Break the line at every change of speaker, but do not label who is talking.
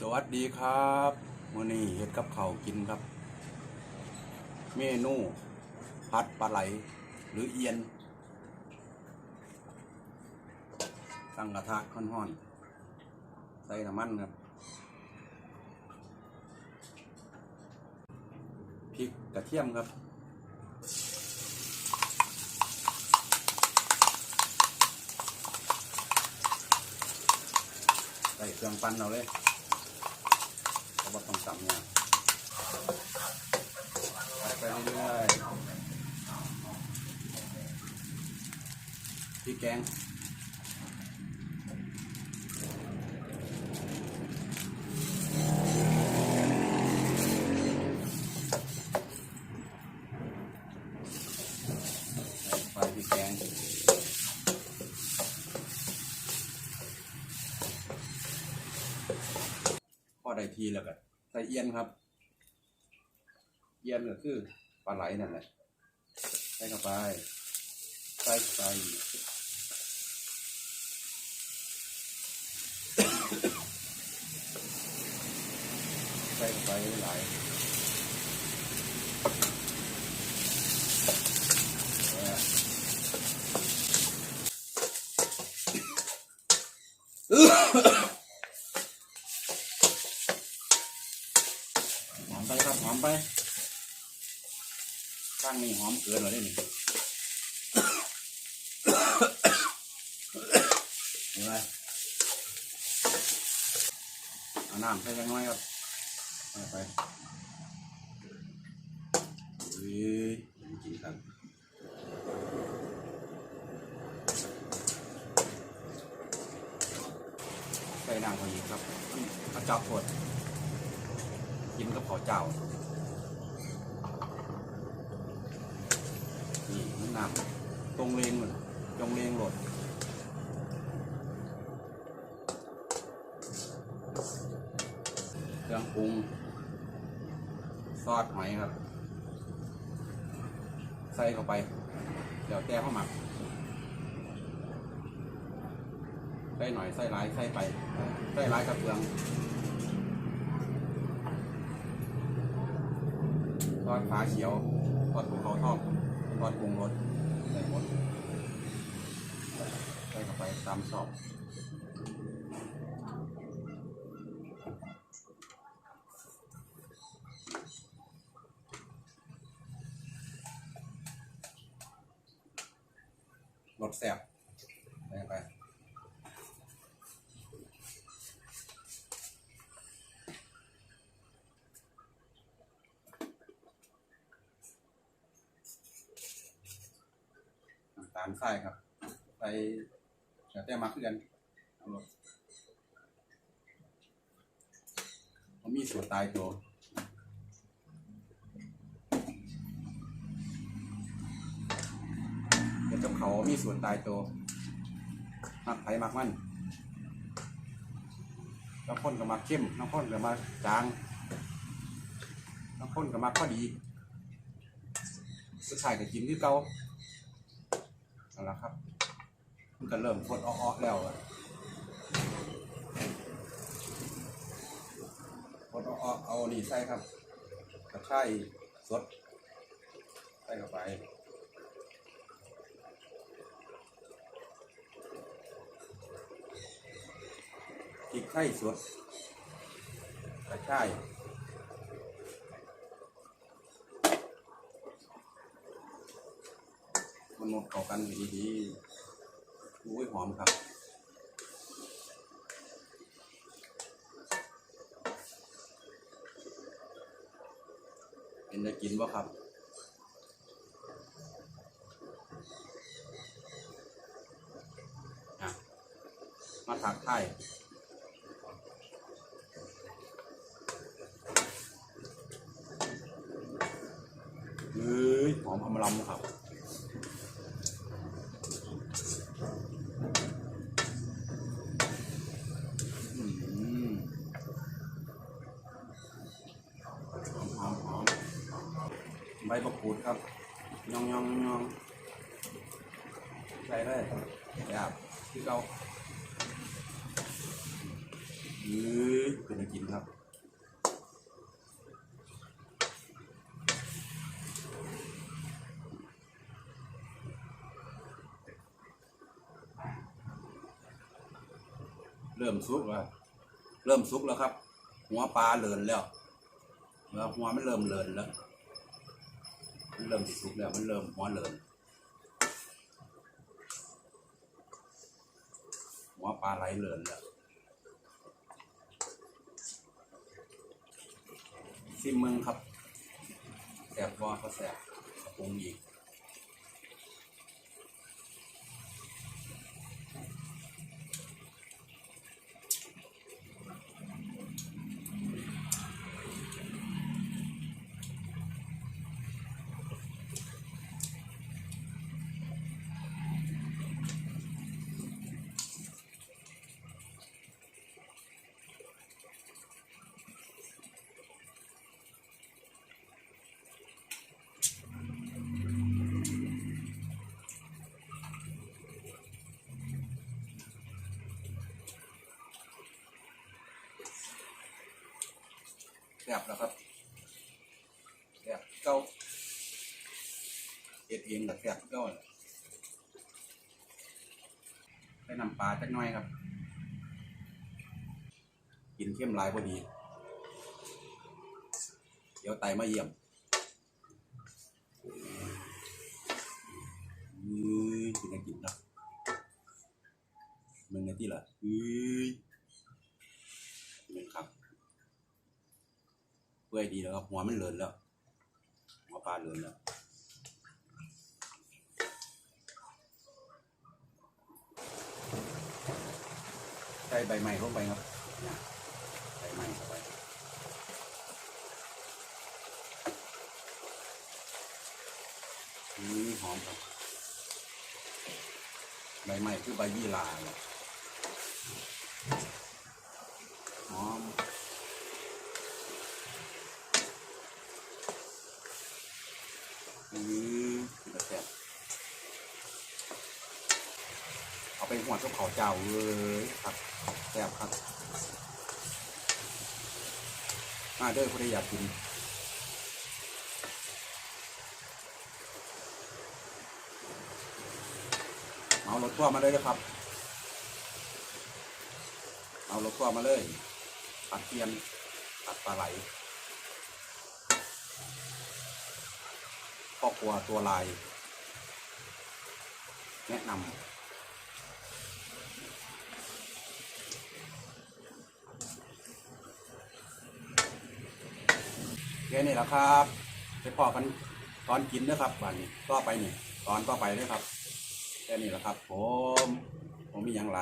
สวัสดีครับมื้อนี้เฮ็ดกับเขากินครับ เมนูผัดปลาไหลหรือเอียน ตั้งกระทะค่อนๆ ใส่น้ำมันครับ พริกกระเทียมครับใส่เครื่องปั้นเราเลยเพราะว่าต้องตำเนี่ยใส่ไปเรื่อยๆพริ กงใส่พริกแกงพอได้ทีแล้วก็ใส่เอียนครับ เอียนก็คือปลาไหลนั่นแหละใส่เข้าไปใส่ใส่ ใส่ไปหลายหอมไปครับหอมไปตั้งนี่หอมเกินเลยได้หนึ่เห็นไหมเอาน้ำใส่ยังน้อยครับ ไปอุ้ยจริงครับใส่น้ำพอดีครับข้าวเจ้าปวดกินกับข้าวเจ้า นี่มันน้ำตรงเลงหมันตรงเลงหลดเครื่องปรุง ซอสหอยครับ ใส่เข้าไป เดี๋ยวแต่เข้าหมักใส่หน่อยใส่หลายใส่ไปใส่หลายกับเปลืองทอดขาเขียวทอดภูเขาทองทอดปรุงรสใส่หมดใส่เข้าไปตามชอบ รสแซ่บใส่เข้าไปตาลทรายครับใส่แต่แต่มักเพื่อนเอาลงมันมีส่วนตายตัวเดี๋ยว กับเขามีส่วนตายตัวมักไผ่มักมันน้ำข้นกับมักเข้มน้ำข้นกับมักจางน้ำข้นกับมักพอดีสุดท้ายก็กินที่เก่าเอาละครับมันก็เริ่มพดอ้อๆแล้วอะพดอ้อๆเอานี่ใส่ครับกระชายสดใส่เข้าไป พริกไทยสดกระชายมันหมดเข้ากันดีๆอุ้ยหอมครับเป็นได้กินบ่ครับอะมาถักไทายเฮ้ย หอมอมลำครับ อืมหอมหอมหอมใบมะกรูดครับยองยองยองใส่เลยหยาบที่เราอือเป็นกินครับเริ่มสุกแล้ว เริ่มสุกแล้วครับ หัวปลาเลินแล้วแล้วหัวมันเริ่มเลินแล้ว มันเริ่มสุกแล้ว มันเริ่มหัวเลิน ว่าปลาไหลเลินแล้วซิมเมืองครับแสบวอก็แสบกระปุงอีก แสบแล้วครับแสบเก้าเอ็ดเองกับแสบเก้าเลยไปนำปลาจักหน้อยครับ กินเข้มหลายพอดี เดี๋ยวไตมาเยี่ยมอือกินอะกินนะมึงไงที่ล่ะอือมึงครับ เปื่อยดีแล้วครับหัวมันเลินแล้วหัวปลาเลินแล้วใส่ใบไม้ลงไปครับเนี่ยใบไม้เข้าไปอืมหอมครับใบไม้คือใบยี่หร่าเนี่ยหอม อืมกระแสบเอาไป หัวกับเขาเจ้าเลยครับแซ่บครับมาเด้อผู้ใดอยากกินเอารถทั่วมาเลยนะครับ เอารถทั่วมาเลยปัดเทียนปัดปลาไหลครอบครัวตัวลาย แนะนำ ค่นี้แหละครับไปพอกันตอนกินนะครับวันนี้ต่อไปนี่ตอนต่อไปนะครับแค่นี้แหละครับ ผม ผมมีอย่างไร